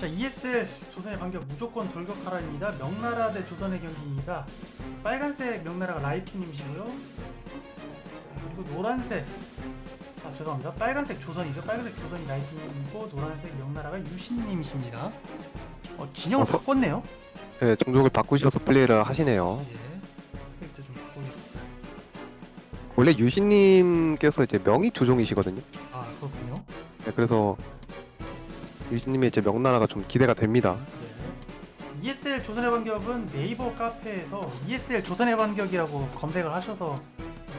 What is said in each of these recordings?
자 ESL 조선의 반격 무조건 돌격하라입니다. 명나라 대 조선의 경기입니다. 빨간색 명나라가 라이프님이시고요. 그리고 노란색 아 죄송합니다. 빨간색 조선이죠. 빨간색 조선이 라이프님이고 노란색 명나라가 유신님이십니다. 어 진영을 어, 서- 바꿨네요. 네, 종족을 바꾸셔서 플레이를 하시네요. 예. 스크립트 좀 바꾸겠습니다. 원래 유신님께서 이제 명의 주종이시거든요. 아 그렇군요. 네, 그래서 유신님의 이제 명나라가 좀 기대가 됩니다. 네. ESL 조선의 반격은 네이버 카페에서 ESL 조선의 반격이라고 검색을 하셔서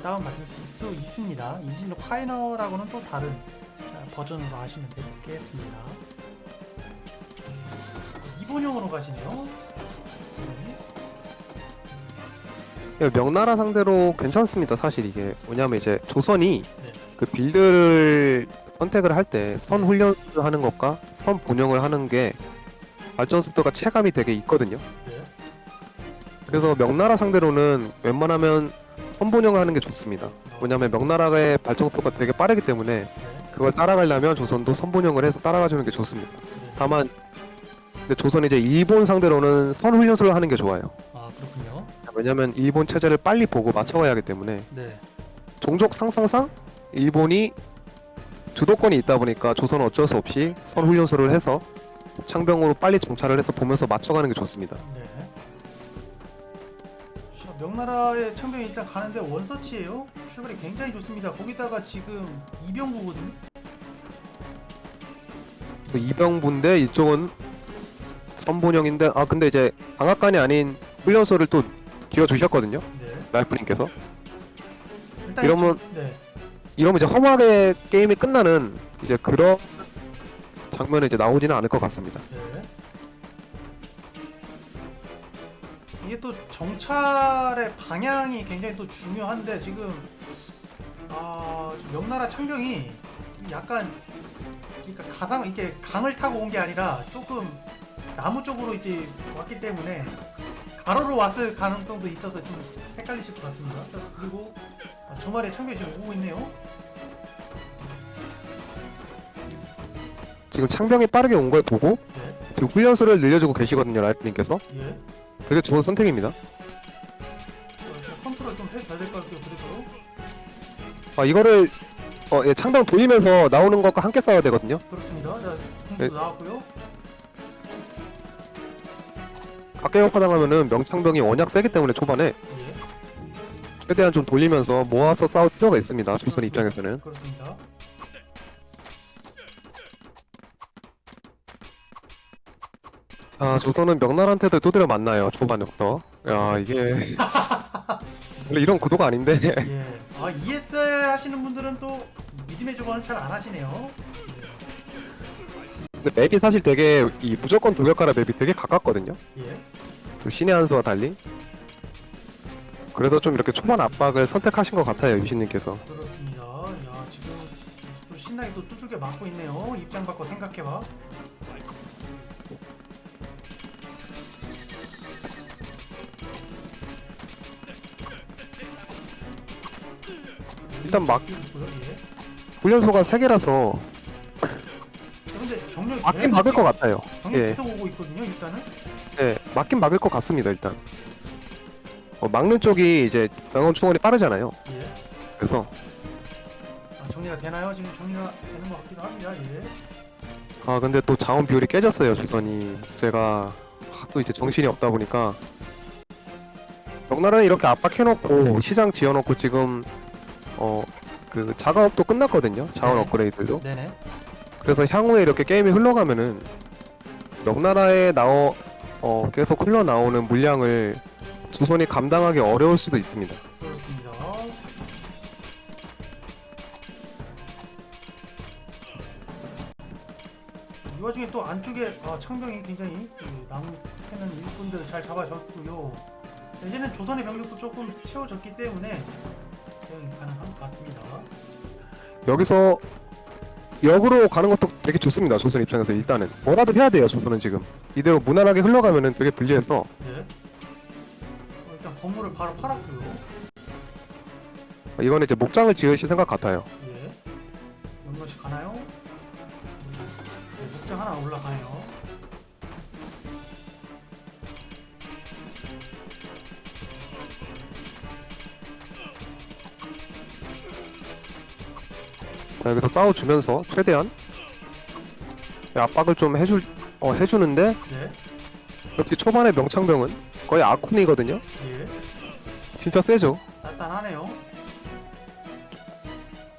다운 받을 수 있, 있습니다. 인진로 파이널하고는 또 다른 아, 버전으로 하시면 되겠습니다. 이본용으로 가시네요. 네. 네, 명나라 상대로 괜찮습니다. 사실 이게 뭐냐면 이제 조선이 네. 그 빌드를 선택을 할 때 선 훈련을 하는 것과 선 본영을 하는 게 발전 속도가 체감이 되게 있거든요. 네. 그래서 명나라 상대로는 웬만하면 선 본영을 하는 게 좋습니다. 뭐냐면 명나라의 발전 속도가 되게 빠르기 때문에 네. 그걸 따라가려면 조선도 선 본영을 해서 따라가 주는 게 좋습니다. 네. 다만 근데 조선이 이제 일본 상대로는 선 훈련소를 하는 게 좋아요. 아 그렇군요. 왜냐면 일본 체제를 빨리 보고 맞춰가야 하기 때문에 네. 종족 상성상 일본이 주도권이 있다 보니까 조선은 어쩔 수 없이 선 훈련소를 해서 창병으로 빨리 정찰을 해서 보면서 맞춰가는 게 좋습니다. 네. 자, 명나라의 창병이 일단 가는데 원서치예요. 출발이 굉장히 좋습니다. 거기다가 지금 이병구거든요. 그 이병부인데 이쪽은 선본영인데 아 근데 이제 방앗간이 아닌 훈련소를 또 기어 주셨거든요. 네. 라이프님께서 일단 이러면- 이- 네. 이러면 이제 허무하게 게임이 끝나는 이제 그런 장면이 이제 나오지는 않을 것 같습니다. 네. 이게 또 정찰의 방향이 굉장히 또 중요한데 지금 아 명나라 창병이 약간 그러니까 가상 이렇게 강을 타고 온 게 아니라 조금 나무 쪽으로 이제 왔기 때문에 가로로 왔을 가능성도 있어서 좀 헷갈리실 것 같습니다. 자, 그리고 아, 주말에 창병이 지금 오고 있네요. 지금 창병이 빠르게 온 걸 보고 네, 지금 훈련소를 늘려주고 계시거든요. 라이프님께서 예. 되게 좋은 선택입니다. 어, 좀 컨트롤 좀 해줘야 될 것 같아요. 그래도. 아 이거를 어, 예, 창병 돌리면서 나오는 것과 함께 싸워야 되거든요. 그렇습니다. 자, 공수도 네. 나왔고요. 각계역화 당하면은 명창병이 워낙 세기 때문에 초반에 예, 최대한 좀 돌리면서 모아서 싸울 필요가 있습니다. 조선 입장에서는. 그렇습니다. 아 조선은 명나라한테도 두드려 맞나요 초반부터. 야 이게 원래 이런 구도가 아닌데. 예. 아 ESR 하시는 분들은 또 믿음의 조건을 잘 안 하시네요. 근데 맵이 사실 되게 이 무조건 돌격하라 맵이 되게 가깝거든요. 예. 좀 신의 한 수와 달리. 그래서 좀 이렇게 초반 압박을 선택하신 것 같아요 유신님께서. 그렇습니다. 야 지금 또 신나게 또 두들겨 맞고 있네요. 입장 바꿔 생각해봐. 일단 막- 있고요. 예. 훈련소가 3개라서 그런데 병력 맞긴 막을 것 같아요. 예. 계속 오고 있거든요. 일단은. 네, 맞긴 막을 것 같습니다 일단. 어, 막는 쪽이 이제 병원 충원이 빠르잖아요. 예. 그래서 아, 정리가 되나요? 지금 정리가 되는 것 같기도 합니다. 예. 아 근데 또 자원 비율이 깨졌어요 조선이. 제가 아, 또 이제 정신이 없다 보니까 명나라는 이렇게 압박해놓고 시장 지어놓고 지금 어 그 자가업도 끝났거든요. 자원 네. 업그레이드도. 네네. 그래서 향후에 이렇게 게임이 흘러가면은 명나라에 나오 어 계속 흘러 나오는 물량을 조선이 감당하기 어려울 수도 있습니다. 그렇습니다. 이 와중에 또 안쪽에 아, 창병이 굉장히 그 나무 캐는 일꾼들 잘 잡아줬고요. 이제는 조선의 병력도 조금 채워졌기 때문에 대응이 가능한 것 같습니다. 여기서 역으로 가는 것도 되게 좋습니다. 조선 입장에서 일단은 뭐라도 해야 돼요. 조선은 지금 이대로 무난하게 흘러가면은 되게 불리해서 네. 건물을 바로 팔았고요. 이거는 이제 목장을 지으실 생각 같아요. 예. 몇몇이 가나요? 음, 네, 목장 하나 올라가요. 자, 여기서 싸워주면서 최대한 압박을 좀 해줄 어, 해주는데 예. 역시 초반에 명창병은 거의 아콘이거든요. 예. 진짜 세죠. 단단하네요.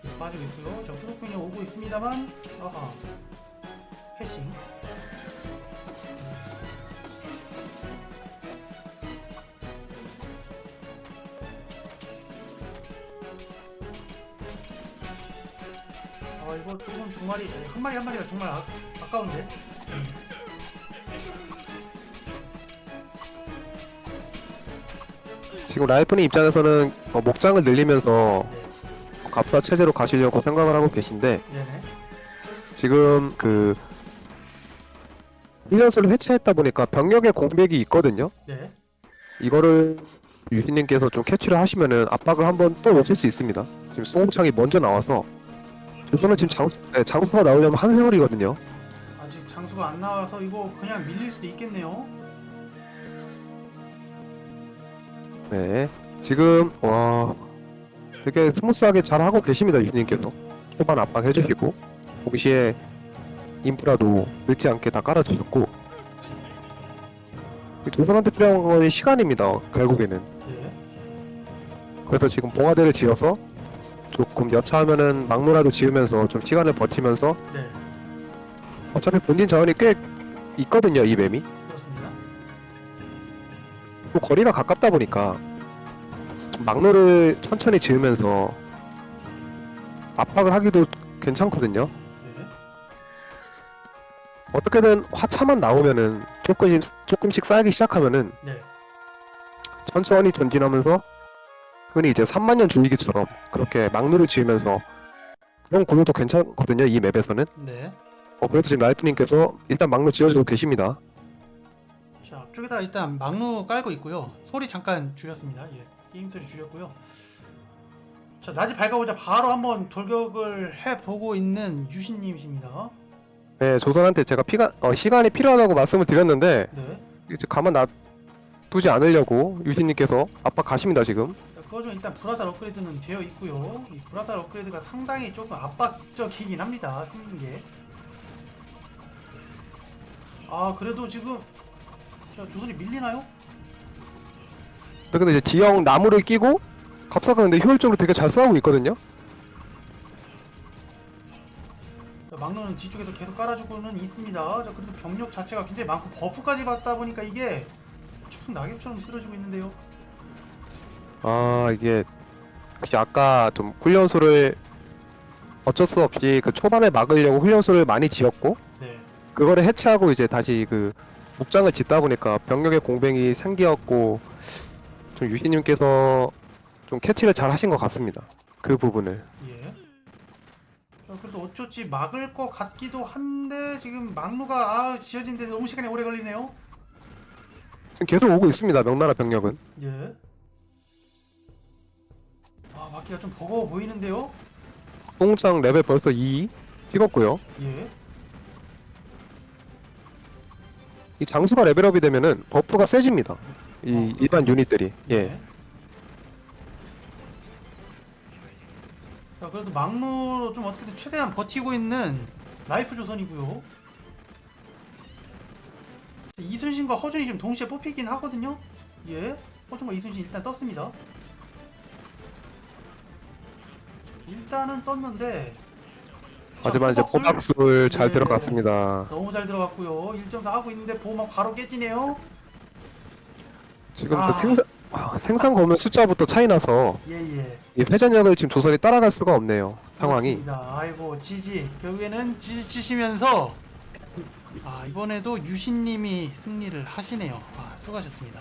네, 빠지고 있고요. 자, 후속병이 오고 있습니다만, 아하. 패싱. 아, 이거 조금 두 마리, 한 마리 한 마리가 정말 아, 아까운데. 지금 라이프님 입장에서는 어, 목장을 늘리면서 네. 갑사 체제로 가시려고 생각을 하고 계신데 네네. 지금 그 훈련소를 해체했다 보니까 병력의 공백이 있거든요. 네. 이거를 유희님께서 좀 캐치를 하시면은 압박을 한번 또 오실 수 있습니다. 지금 송창이 먼저 나와서 저는 지금 장수 네, 장수가 나오려면 한 세월이거든요. 아직 장수가 안 나와서 이거 그냥 밀릴 수도 있겠네요. 네, 지금 와 되게 스무스하게 잘 하고 계십니다 유희님께서 초반 압박 해주시고 동시에 인프라도 늦지 않게 다 깔아주셨고 이 조선한테 필요한 건 시간입니다 결국에는 네. 그래서 지금 봉화대를 지어서 조금 여차하면은 막노라도 지으면서 좀 시간을 버티면서 네. 어차피 본진 자원이 꽤 있거든요 이 맵이 그렇습니다. 또 거리가 가깝다 보니까 좀 막노를 천천히 지으면서 압박을 하기도 괜찮거든요 네. 어떻게든 화차만 나오면은 조금씩 조금씩 쌓이기 시작하면은 네. 천천히 전진하면서 흔히 이제 3만 년 줄이기처럼 그렇게 막루를 지으면서 그런 구도도 괜찮거든요 이 맵에서는 네. 어 그래서 지금 라이프님께서 일단 막루 지어주고 계십니다 자, 앞쪽에다 일단 막루 깔고 있고요. 소리 잠깐 줄였습니다. 예. 게임 소리 줄였고요. 자, 낮이 밝아오자 바로 한번 돌격을 해보고 있는 유신님이십니다. 네 조선한테 제가 피가 어, 시간이 필요하다고 말씀을 드렸는데 네. 이제 가만 놔두지 않으려고 유신님께서 압박 가십니다 지금 자, 그거 중 일단 불화살 업그레이드는 되어 있고요. 이 불화살 업그레이드가 상당히 조금 압박적이긴 합니다. 생긴 게. 아, 그래도 지금 자, 조선이 밀리나요? 근데 이제 지형 나무를 끼고 갑사가 근데 효율적으로 되게 잘 싸우고 있거든요 자, 막루는 뒤쪽에서 계속 깔아주고는 있습니다. 자, 그래도 병력 자체가 굉장히 많고 버프까지 받다 보니까 이게 쭉 낙엽처럼 쓰러지고 있는데요. 아 이게 혹시 아까 좀 훈련소를 어쩔 수 없이 그 초반에 막으려고 훈련소를 많이 지었고 네. 그거를 해체하고 이제 다시 그 목장을 짓다 보니까 병력의 공백이 생기었고 좀 유시님께서 좀 캐치를 잘 하신 것 같습니다. 그 부분을 예. 자, 그래도 어쩌지 막을 것 같기도 한데 지금 막루가 아, 지어진 데 너무 시간이 오래 걸리네요. 지금 계속 오고 있습니다. 명나라 병력은 예. 아, 막기가 좀 버거워 보이는데요. 송장 레벨 벌써 2 찍었고요. 예. 이 장수가 레벨업이 되면은 버프가 세집니다. 이 어, 일반 유닛들이 예. 네. 자, 그래도 막루로 좀 어떻게든 최대한 버티고 있는 라이프 조선이고요. 이순신과 허준이 지금 동시에 뽑히긴 하거든요. 예. 허준과 이순신 일단 떴습니다. 일단은 떴는데 자, 하지만 이제 호박술 꼬박술 잘 네. 들어갔습니다. 너무 잘 들어갔고요. 1.4 하고 있는데 보호막 바로 깨지네요. 지금 아. 그 생산 아, 생산 검은 숫자부터 차이 나서 예예. 이 회전력을 지금 조선이 따라갈 수가 없네요. 상황이. 그렇습니다. 아이고 지지 결국에는 지지 치시면서 아 이번에도 유신님이 승리를 하시네요. 아 수고하셨습니다.